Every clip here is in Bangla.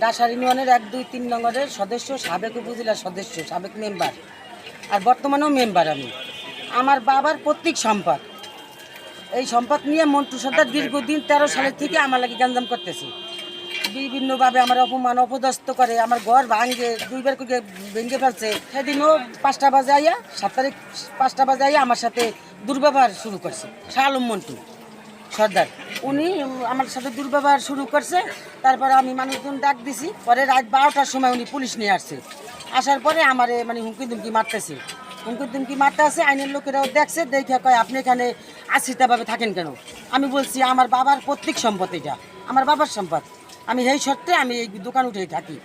ডাসার ইউনিয়নের এক, দুই, তিন নম্বরের সদস্য, সাবেক উপজেলার সদস্য, সাবেক মেম্বার আর বর্তমানেও মেম্বার আমি। আমার বাবার প্রত্যেক সম্পদ। এই সম্পদ নিয়ে মন্টু সর্দার দীর্ঘদিন তেরো সালের থেকে আমার লাগে গঞ্জাম করতেছে। বিভিন্নভাবে আমার অপমান, অপদস্থ করে, আমার ঘর ভাঙে দুইবার করে ভেঙে ফেলছে। সেদিনও পাঁচটা বাজে আইয়া, সাত তারিখ পাঁচটা বাজে আইয়া আমার সাথে দুর্ব্যবহার শুরু করছে। শাহ আলম মন্টু। সর্দার। উনি আমার সাথে দুর্ব্যবহার শুরু করছে, তারপরে আমি মানুষজন ডাক দিছি, পরে রাত বারোটার সময় উনি পুলিশ নিয়ে আসছে। আসার পরে আমার মানে হুমকি দুমকি মারতেছে। হুমকি দুমকি মারতে আছে, আইনের লোকেরাও দেখছে, দেখে কয়, আপনি এখানে আশ্রিতাভাবে থাকেন কেন? আমি বলছি, আমার বাবার প্রত্যেক সম্পদ এটা, আমার বাবার সম্পদ। আমি সেই সত্ত্বে আমি এই দোকান উঠেই থাকি।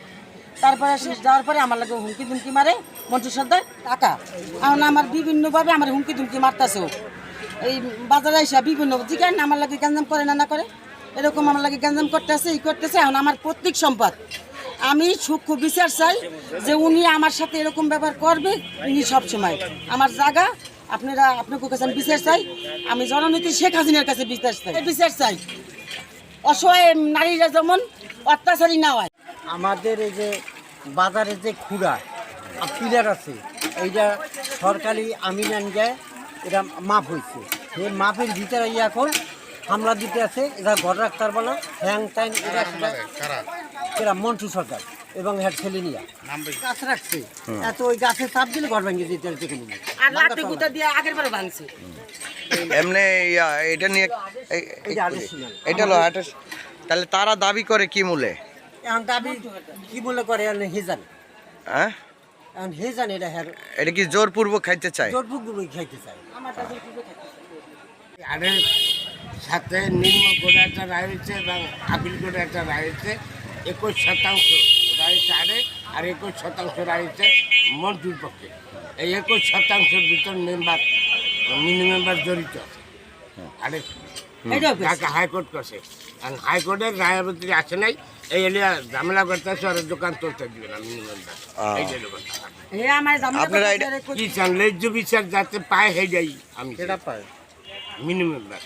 তারপরে শেষ যাওয়ার পরে আমার লাগে হুমকি দুমকি মারে মন্টু সর্দার, টাকা। এখন আমার বিভিন্নভাবে আমার হুমকি দুমকি মারতেছে। এই বাজারে এসে বিভিন্ন জিজ্ঞান আমার লাগে গ্যাঞ্জাম করে না না করে। এরকম আমার লাগে গ্যাঞ্জাম করতেছে, ই করতেছে, এখন আমার প্রত্যেক সম্পদ। আমি সূক্ষ্ম বিচার চাই যে উনি আমার সাথে এরকম ব্যবহার করবে, উনি সবসময়। আমার জায়গা, আপনারা আপনাকে কাছে আমি বিচার চাই। আমি জননীতি শেখ হাসিনার কাছে বিচার চাই। বিচার চাই। অসহায় নারীরা যেমন অত্যাচারী না হয়। আমাদের এই যে বাজারে যে খুঁড়া পিলার আছে, এইটা সরকারি আমিনান যায় এটা মাপ হয়েছে। এই মাপের ভিতরে ইয়ে এখন হামলা দিতে আছে এরা ঘর রাখতার বলা হ্যাং ট্যাং এরা সেটা এরা মন্টু সরকার এবং হ্যাঁ ছেলে নিয়ে গাছ রাখছে। এত ওই গাছে চাপ দিলে ঘর ভেঙে দিতে আর দেখে নিবে। আর লাঠি গুঁতা দিয়ে আগের বারে ভাঙছে। এমনি ইয়া, এটা নিয়ে। এটা হলো আঠাশ তাহলে তারা দাবি করে কি মূলে? এখন দাবি কি বলে করে হেজান হ্যাঁ? এখন হেজান এটা হ্যাঁ এটা কি জোরপূর্বক খাইতে চায়? জোরপুরগুলোই খাইতে চায়। আরের সাথে নিম্ন করে একটা রায় হয়েছে এবং আপিল করে একটা রায় হয়েছে একুশ শতাংশ রায় আরে আর একুশ শতাংশ রায় হয়েছে মন্টুর পক্ষে। এই একুশ শতাংশের ভিতর মেম্বার মিনি মেম্বার জড়িত। আছে আরে। ঢাকা হাইকোর্ট করছে আর হাইকোর্টের রায়াবতী আসে নাই এই এলিয়া ঝামেলা করতে আসে আর দোকান চলতে দিবে না মিনি মেম্বার এই যে লোকটা। আপনারা কি চান? বিচার যাতে পায় হয়ে যাই আমি সেটা পায়। মিনি মেম্বার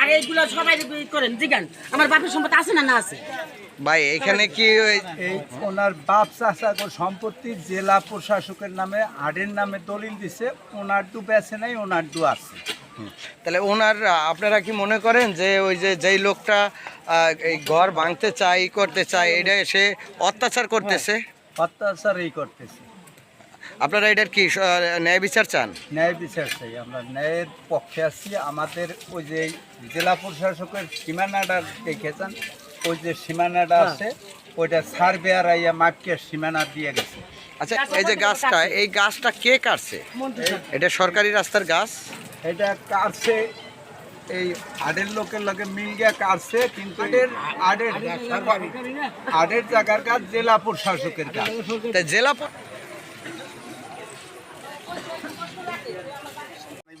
আর এইগুলো সবাই করেন জিগান। আমার বাপের সম্পদ আছে না না আছে? ভাই এখানে কি ওই এই ওনার বাপ চাচা সম্পত্তি জেলা প্রশাসকের নামে আডের নামে দলিল দিছে ওনার দু বেছে নাই ওনার দু আছে। তাহলে ওনার আপনারা কি মনে করেন যে ওই যে যেই লোকটা এই ঘর ভাঙতে চায় ই করতে চায় এটা সে অত্যাচার করতেছে? অত্যাচার এই করতেছে। আপনারা এটার কি ন্যায় বিচার চান? ন্যায় বিচার চাই আমরা ন্যায়ের পক্ষে আছি। আমাদের ওই যে জেলা প্রশাসকের সীমানাটা দেখেছেন ওই যে সীমানাটা আছে ওইটা সার্ভেয়ার আইয়া মাপকে সীমানা দিয়ে গেছে। আচ্ছা এই যে গাছটা এই গাছটা কে কাটছে? এটা সরকারি রাস্তার গাছ? এটা কাটছে এই আডের লোকের লোকে মিল গিয়া কাটছে কিন্তু আডের আডের আডের জায়গার কাজ জেলা প্রশাসকের কাজ। জেলা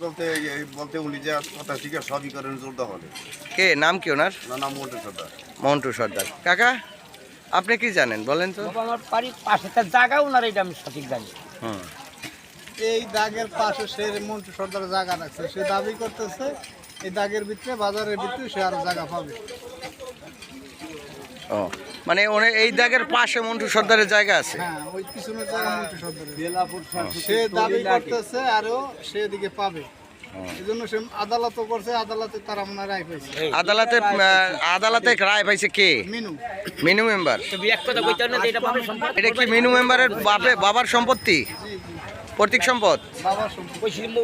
বলতে বলতে উনি যে কথা সবই করেন কে নাম কি ওনার? না নাম মন্টু সর্দার। মন্টু সর্দার। কাকা আপনি কি জানেন বলেন তো? আমার বাড়ির পাশে তার জায়গা ওনার এটা আমি সঠিক জানি। হুম। এই দাগের পাশে সে মন্টু সর্দার জায়গা রাখছে সে দাবি করতেছে এই দাগের ভিতরে বাজারের ভিতরে সে আরও জায়গা পাবে। ও মানে ওনে এই দাগের পাশে মন্টু সর্দারের জায়গা আছে? হ্যাঁ ওই পিছনের জায়গা মন্টু সর্দারের। সে দাবি করতেছে আরও সে এদিকে পাবে। সে আদালতও করছে আদালতে তারা মনে রায় আদালতে আদালতে রায় পাইছে কে? মিনু। মিনু মেম্বার। এক কথা কইতে না এটা পাবে সম্পদ এটা কি মিনু মেম্বারের বাপে বাবার সম্পত্তি? প্রতীক সম্পদ? বাবার সম্পত্তি। কইছিল